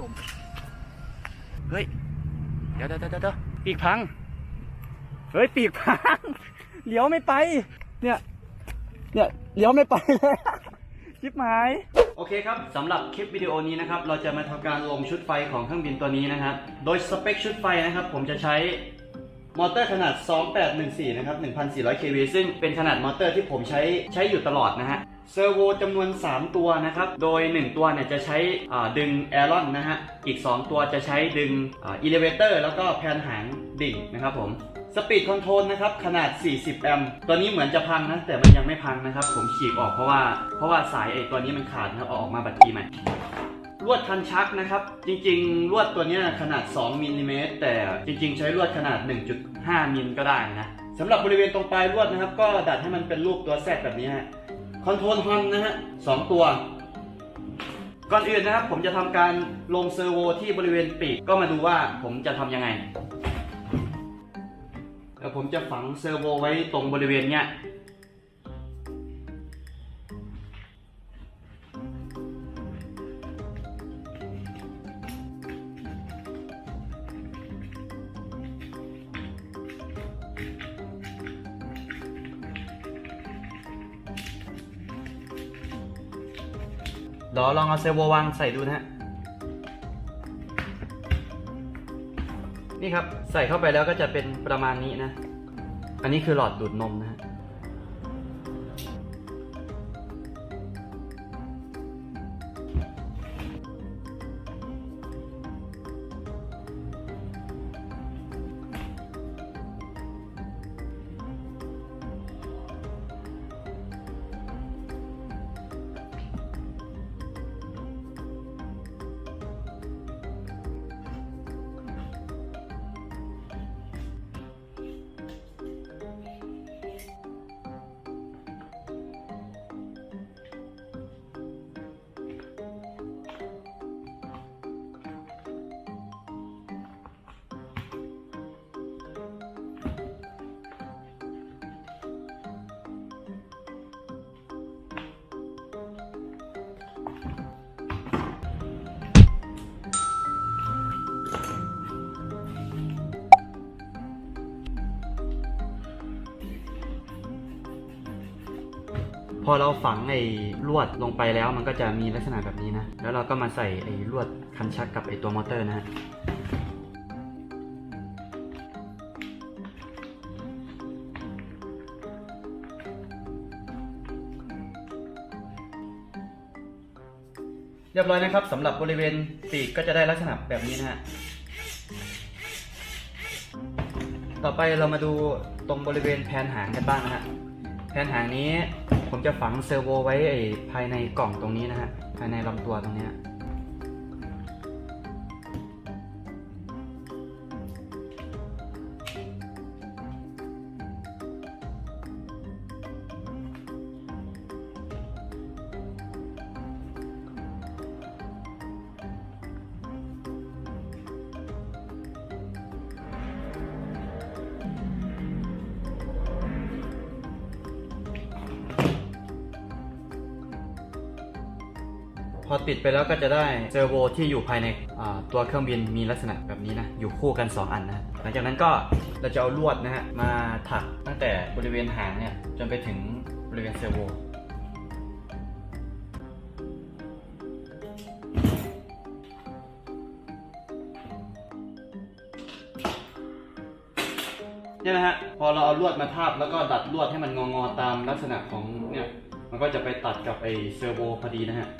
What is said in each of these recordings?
ลม เฮ้ยเดี๋ยวเดี๋ยวเดี๋ยวเดี๋ยวปีกพัง เฮ้ย ปีกพัง เลี้ยวไม่ไป เนี่ย เนี่ย เลี้ยวไม่ไปเลยชิบหาย โอเคครับสำหรับคลิปวิดีโอนี้นะครับ เราจะมาทำการลงชุดไฟของเครื่องบินตัวนี้นะครับ โดยสเปคชุดไฟนะครับ ผมจะใช้มอเตอร์ขนาด 2814 นะครับ 1,400 kV ซึ่งเป็นขนาดมอเตอร์ที่ผมใช้ใช้อยู่ตลอดนะฮะ เซอร์โวจำนวน 3 ตัวนะครับ โดย 1 ตัวเนี่ยจะใช้ดึงแอรอนนะฮะ อีก 2 ตัวจะใช้ดึงอิเลเวเตอร์แล้วก็แผนหางดิ่งนะครับผมสปีดคอนโทรลนะครับ ขนาด 40 แอมป์ตัวนี้เหมือนจะพังนะ แต่มันยังไม่พังนะครับ ผมฉีกออกเพราะว่าเพราะว่าสายไอ้ตัวนี้มันขาดนะครับออกมาบัดทีใหม่ลวดคันชักนะครับ จริงๆ ลวดตัวเนี้ยขนาด 2มิลลิเมตรแต่จริง ๆ ใช้ลวดขนาด 1.5มิลก็ได้นะสำหรับบริเวณตรงปลายลวดนะครับ ก็ดัดให้มันเป็นรูปตัวแซดแบบนี้ฮะ คอนโทรลฮอนนะฮะสองตัว ก่อนอื่นนะครับ ผมจะทำการลงเซอร์โวที่บริเวณปีกก็มาดูว่าผมจะทำยังไงเดี๋ยวผมจะฝังเซอร์โวไว้ตรงบริเวณเนี้ย เดี๋ยวลองเอาเซลโววางใส่ดูนะฮะ นี่ครับใส่เข้าไปแล้วก็จะเป็นประมาณนี้นะ อันนี้คือหลอดดูดนมนะฮะ พอเราฝังไอ้ลวดลงไปแล้วมันก็จะมีลักษณะแบบนี้นะ แล้วเราก็มาใส่ไอ้ลวดคันชักกับไอ้ตัวมอเตอร์นะฮะเรียบร้อยนะครับสำหรับบริเวณปีกก็จะได้ลักษณะแบบนี้นะฮะ ต่อไปเรามาดูตรงบริเวณแผนหางกันบ้างนะฮะ แผนหางนี้ ผมจะฝังเซอร์โวไว้ภายในกล่องตรงนี้นะฮะภายในลำตัวตรงเนี้ พอติดไปแล้วก็จะได้เซอร์โวที่อยู่ภายในตัวเครื่องบินมีลักษณะแบบนี้นะ อยู่คู่กัน 2 อันนะฮะหลังจากนั้นก็เราจะเอาลวดนะฮะมาถักตั้งแต่บริเวณหางเนี่ยจนไปถึงบริเวณเซอร์โวเนี่ยนะฮะพอเราเอาลวดมาทาบแล้วก็ดัดลวดให้มันงอๆตามลักษณะของเนี่ยมันก็จะไปตัดกับไอเซอร์โวพอดีนะฮะ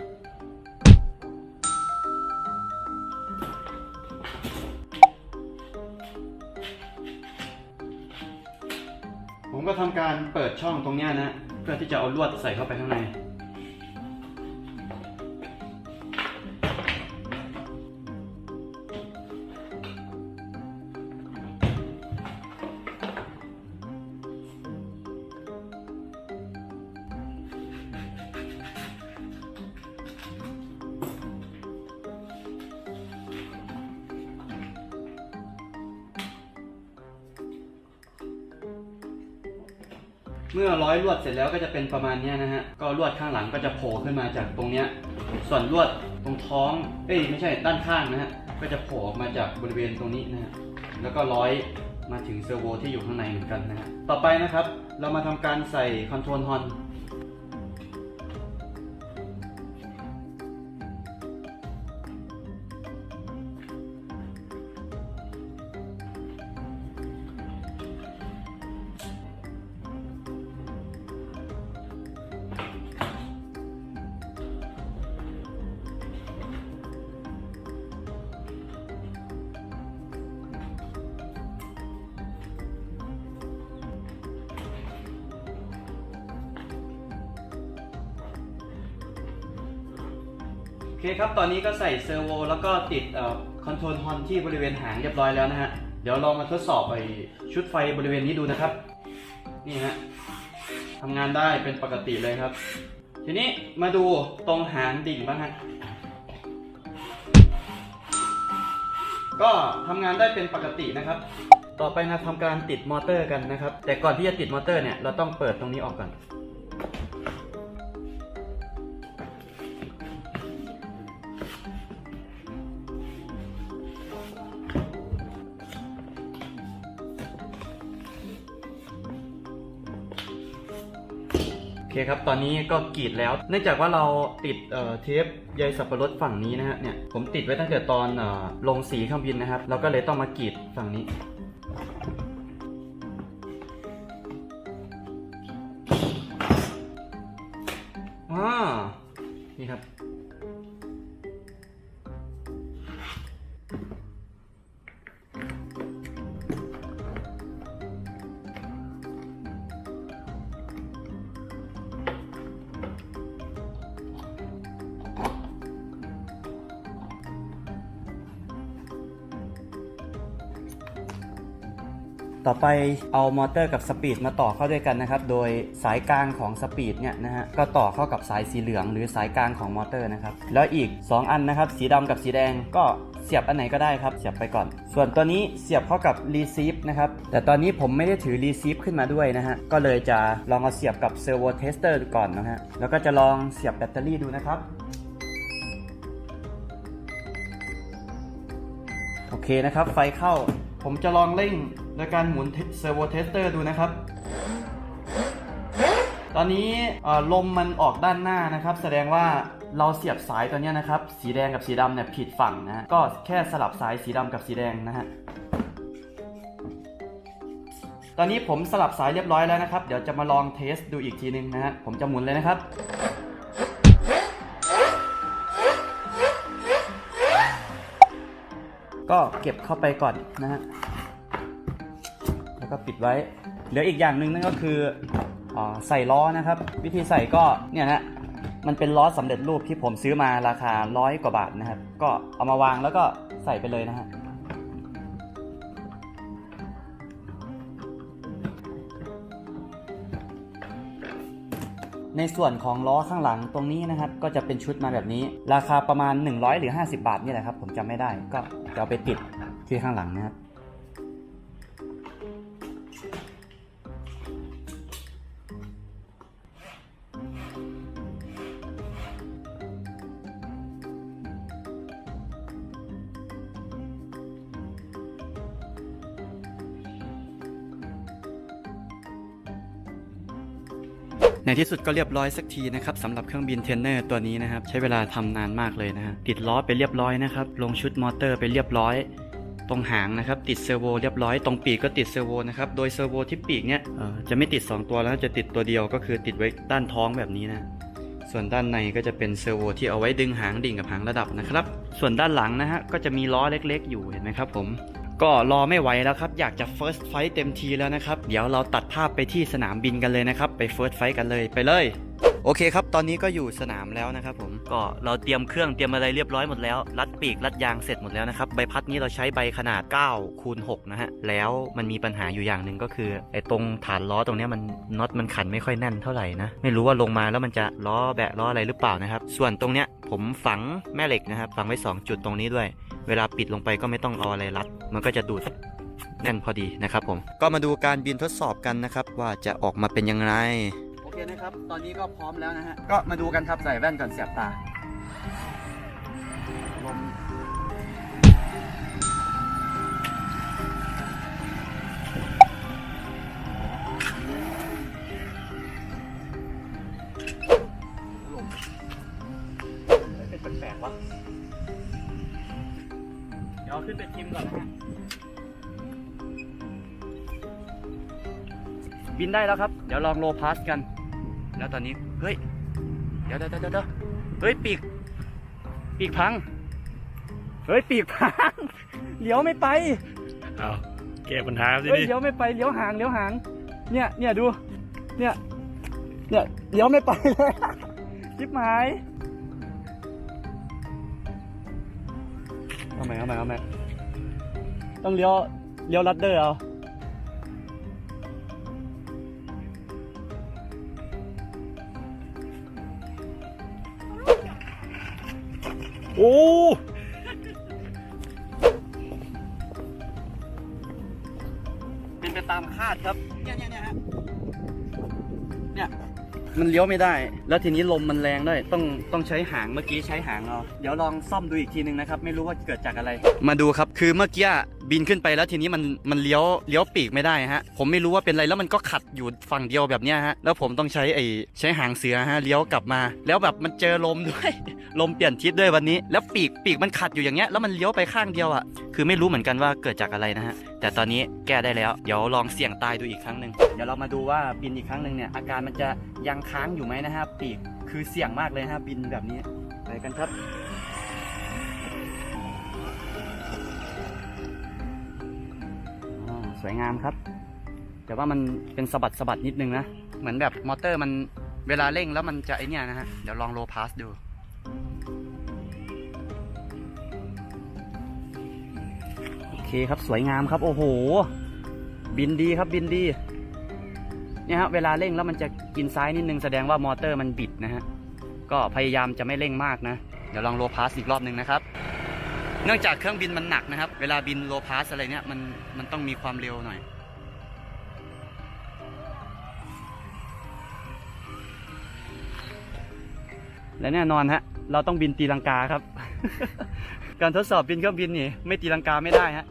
ผมก็ทำการเปิดช่องตรงเนี้ยนะ เพื่อที่จะเอาลวดใส่เข้าไปข้างใน เมื่อร้อยลวดเสร็จแล้วก็จะเป็นประมาณนี้นะฮะ ก็ลวดข้างหลังก็จะโผล่ขึ้นมาจากตรงเนี้ย ส่วนลวดตรงท้อง เอ้ยไม่ใช่ด้านข้างนะฮะ ก็จะโผล่ออกมาจากบริเวณตรงนี้นะฮะ แล้วก็ร้อยมาถึงเซอร์โวที่อยู่ข้างในเหมือนกันนะฮะ ต่อไปนะครับ เรามาทำการใส่คอนโทรลฮอน เคครับ ตอนนี้ก็ใส่เซอร์โวแล้วก็ติดคอนโทรลฮอนที่บริเวณหางเรียบร้อยแล้วนะฮะ เดี๋ยวลองมาทดสอบไอชุดไฟบริเวณนี้ดูนะครับ นี่ฮะทำงานได้เป็นปกติเลยครับ ทีนี้มาดูตรงหางดิ่งบ้างฮะ ก็ทำงานได้เป็นปกตินะครับ ต่อไปนะทำการติดมอเตอร์กันนะครับ แต่ก่อนที่จะติดมอเตอร์เนี่ยเราต้องเปิดตรงนี้ออกก่อน ครับ ตอนนี้ก็กรีดแล้ว เนื่องจากว่าเราติดเเทปใยสับปะรดฝั่งนี้นะฮะ เนี่ย ผมติดไว้ตั้งแต่ตอนอลงสีเครื่องบินนะครับ เราก็เลยต้องมากรีดฝั่งนี้อ่านี่ครับ ต่อไปเอามอเตอร์กับสปีดมาต่อเข้าด้วยกันนะครับ โดยสายกลางของสปีดเนี่ยนะฮะก็ต่อเข้ากับสายสีเหลือง หรือสายกลางของมอเตอร์นะครับ แล้วอีก 2 อันนะครับ สีดำกับสีแดงก็เสียบอันไหนก็ได้ครับ เสียบไปก่อน ส่วนตัวนี้เสียบเข้ากับรีซีฟนะครับ แต่ตอนนี้ผมไม่ได้ถือรีซีฟขึ้นมาด้วยนะฮะ ก็เลยจะลองเอาเสียบกับเซอร์โวเทสเตอร์ก่อนนะฮะ แล้วก็จะลองเสียบแบตเตอรี่ดูนะครับโอเคนะครับ ไฟเข้า ผมจะลองเร่ง โดยการหมุนเซอร์โวเทสเตอร์ดูนะครับ ตอนนี้ลมมันออกด้านหน้านะครับ แสดงว่าเราเสียบสายตัวนี้นะครับ สีแดงกับสีดำเนี่ยผิดฝั่งนะฮะ ก็แค่สลับสายสีดำกับสีแดงนะฮะตอนนี้ผมสลับสายเรียบร้อยแล้วนะครับ เดี๋ยวจะมาลองเทสดูอีกทีนึงนะฮะ ผมจะหมุนเลยนะครับ ก็เก็บเข้าไปก่อนนะฮะ ก็ปิดไว้ เหลืออีกอย่างหนึ่งนั่นก็คืออใส่ล้อนะครับ วิธีใส่ก็เนี่ยนะมันเป็นล้อสำเร็จรูปที่ผมซื้อมาราคาร้อยกว่าบาทนะครับ ก็เอามาวางแล้วก็ใส่ไปเลยนะฮะในส่วนของล้อข้างหลังตรงนี้นะครับ ก็จะเป็นชุดมาแบบนี้ ราคาประมาณ 100 หรือ 50 บาทนี่แหละครับ ผมจำไม่ได้ก็จะเอาไปติดที่ข้างหลังนะครับ ในที่สุดก็เรียบร้อยสักทีนะครับสำหรับเครื่องบินเทนเนอร์ตัวนี้นะครับใช้เวลาทำนานมากเลยนะฮะติดล้อไปเรียบร้อยนะครับลงชุดมอเตอร์ไปเรียบร้อยตรงหางนะครับติดเซอร์โวเรียบร้อยตรงปีกก็ติดเซอร์โวนะครับโดยเซอร์โวที่ปีกเนี่ยจะไม่ติด 2 ตัวแล้วจะติดตัวเดียวก็คือติดไว้ด้านท้องแบบนี้นะส่วนด้านในก็จะเป็นเซอร์โวที่เอาไว้ดึงหางดิ่งกับหางระดับนะครับ ส่วนด้านหลังนะฮะก็จะมีล้อเล็กๆ อยู่เห็นไหมครับผม ก็รอไม่ไหวแล้วครับ อยากจะ first fight เต็มทีแล้วนะครับ เดี๋ยวเราตัดภาพไปที่สนามบินกันเลยนะครับ ไป first fight กันเลยไปเลย โอเคครับ ตอนนี้ก็อยู่สนามแล้วนะครับผม ก็เราเตรียมเครื่องเตรียมอะไรเรียบร้อยหมดแล้ว รัดปีกรัดยางเสร็จหมดแล้วนะครับ ใบพัดนี้เราใช้ใบขนาด9คูณ6นะฮะ แล้วมันมีปัญหาอยู่อย่างหนึ่งก็คือไอ้ตรงฐานล้อตรงเนี้ยมันน็อตมันขันไม่ค่อยแน่นเท่าไหร่นะ ไม่รู้ว่าลงมาแล้วมันจะล้อแบะล้ออะไรหรือเปล่านะครับ ส่วนตรงเนี้ยผมฝังแม่เหล็กนะครับ ฝังไว้ 2 จุดตรงนี้ด้วย เวลาปิดลงไปก็ไม่ต้องเอาอะไรรัด มันก็จะดูดแน่นพอดีนะครับผม ก็มาดูการบินทดสอบกันนะครับ ว่าจะออกมาเป็นยังไง โอเคนะครับ ตอนนี้ก็พร้อมแล้วนะฮะ ก็มาดูกันครับใส่แว่นก่อนเสียบตา ขึ้นไปชิมก่อนนะฮะบินได้แล้วครับ เดี๋ยวลองโลพาสกัน แล้วตอนนี้ เฮ้ย เดี๋ยวเดี๋ยวเดี๋ยวเดี๋ยวเฮ้ย ปีก ปีกพัง เฮ้ย ปีกพัง เลี้ยวไม่ไป เอาแก้ปัญหาสิเฮ้ย นี่เลี้ยวไม่ไป เลี้ยวหาง เลี้ยวหาง เนี่ย เนี่ยดู เนี่ย เนี่ย เลี้ยวไม่ไปเลยชิบหาย เอาใหม่เอาใหม่เอาใหม่ ต้องเลี้ยวเลี้ยวลัดเดอร์เอาโอ้เป็นไปตามคาดครับ เนี่ยเนี่ยเนี่ยฮะเนี่ย มันเลี้ยวไม่ได้ แล้วทีนี้ลมมันแรงด้วย ต้องต้องใช้หาง เมื่อกี้ใช้หางเอา เดี๋ยวลองซ่อมดูอีกทีนึงนะครับ ไม่รู้ว่าเกิดจากอะไร มาดูครับ คือเมื่อกี้ บินขึ้นไปแล้วทีนี้มันมันเลี้ยวเลี้ยวปีกไม่ได้ฮะผมไม่รู้ว่าเป็นอะไรแล้วมันก็ขัดอยู่ฝั่งเดียวแบบเนี้ยฮะแล้วผมต้องใช้ไอ้ใช้หางเสือฮะเลี้ยวกลับมา แล้วแบบมันเจอลมด้วยลมเปลี่ยนทิศด้วยวันนี้ แล้วปีกปีกมันขัดอยู่อย่างเงี้ยแล้วมันเลี้ยวไปข้างเดียวอะคือไม่รู้เหมือนกันว่าเกิดจากอะไรนะฮะแต่ตอนนี้แก้ได้แล้วเดี๋ยวลองเสี่ยงตายดูอีกครั้งหนึ่งเดี๋ยวเรามาดูว่าบินอีกครั้งหนึ่งเนี่ยอาการมันจะยังค้างอยู่ไหมนะฮะปีกคือเสี่ยงมากเลยฮะบินแบบนี้ไปกันครับ สวยงามครับ แต่ว่ามันเป็นสะบัดสะบัดนิดนึงนะ เหมือนแบบมอเตอร์มันเวลาเร่งแล้วมันจะไอเนี่ยนะฮะ เดี๋ยวลองโลพาสดู โอเคครับสวยงามครับ โอ้โห บินดีครับบินดี เนี่ยฮะเวลาเร่งแล้วมันจะกินซ้ายนิดนึงแสดงว่ามอเตอร์มันบิดนะฮะ ก็พยายามจะไม่เร่งมากนะ เดี๋ยวลองโลพาสอีกรอบหนึ่งนะครับ เนื่องจากเครื่องบินมันหนักนะครับ เวลาบินโลพาสอะไรเนี่ยมันมันต้องมีความเร็วหน่อย และแน่นอนฮะ เราต้องบินตีลังกาครับ การทดสอบบินเครื่องบินนี่ไม่ตีลังกาไม่ได้ฮะ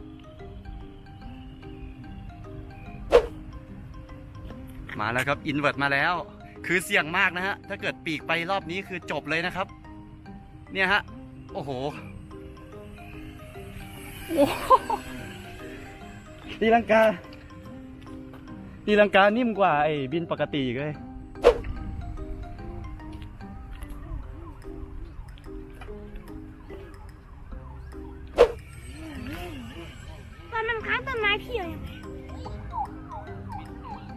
มาแล้วครับอินเวอร์ตมาแล้ว คือเสี่ยงมากนะฮะ ถ้าเกิดปีกไปรอบนี้คือจบเลยนะครับ เนี่ยฮะ โอ้โห โอ้โหตีลังกา ตีลังกานิ่มกว่าไอ้บินปกติอีกเลยตอนมันค้างต้นไม้พี่อยู่ยังไง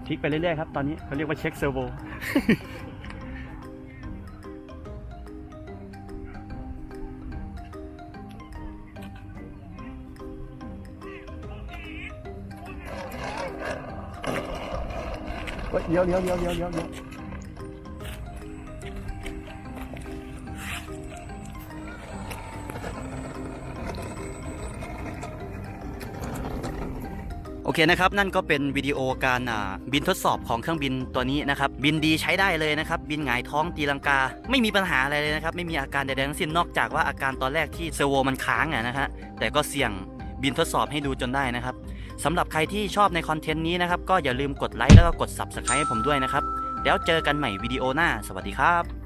คลิกไปเรื่อยๆครับ ตอนนี้เขาเรียกว่าเช็คเซอร์โว เดี๋ยวเดี๋ยวเดี๋ยวเดี๋ยวเดี๋ยวเดี๋ยวโอเคนะครับนั่นก็เป็นวิดีโอการบินทดสอบของเครื่องบินตัวนี้นะครับบินดีใช้ได้เลยนะครับบินหงายท้องตีลังกา ไม่มีปัญหาอะไรเลยนะครับไม่มีอาการใดๆทั้งสิ้นนอกจากว่าอาการตอนแรกที่เซอร์โวมันค้างอะนะฮะแต่ก็เสี่ยงบินทดสอบให้ดูจนได้นะครับ สำหรับใครที่ชอบในคอนเทนต์นี้นะครับ ก็อย่าลืมกดไลค์แล้วก็กด Subscribe ให้ผมด้วยนะครับ แล้วเจอกันใหม่วิดีโอหน้า สวัสดีครับ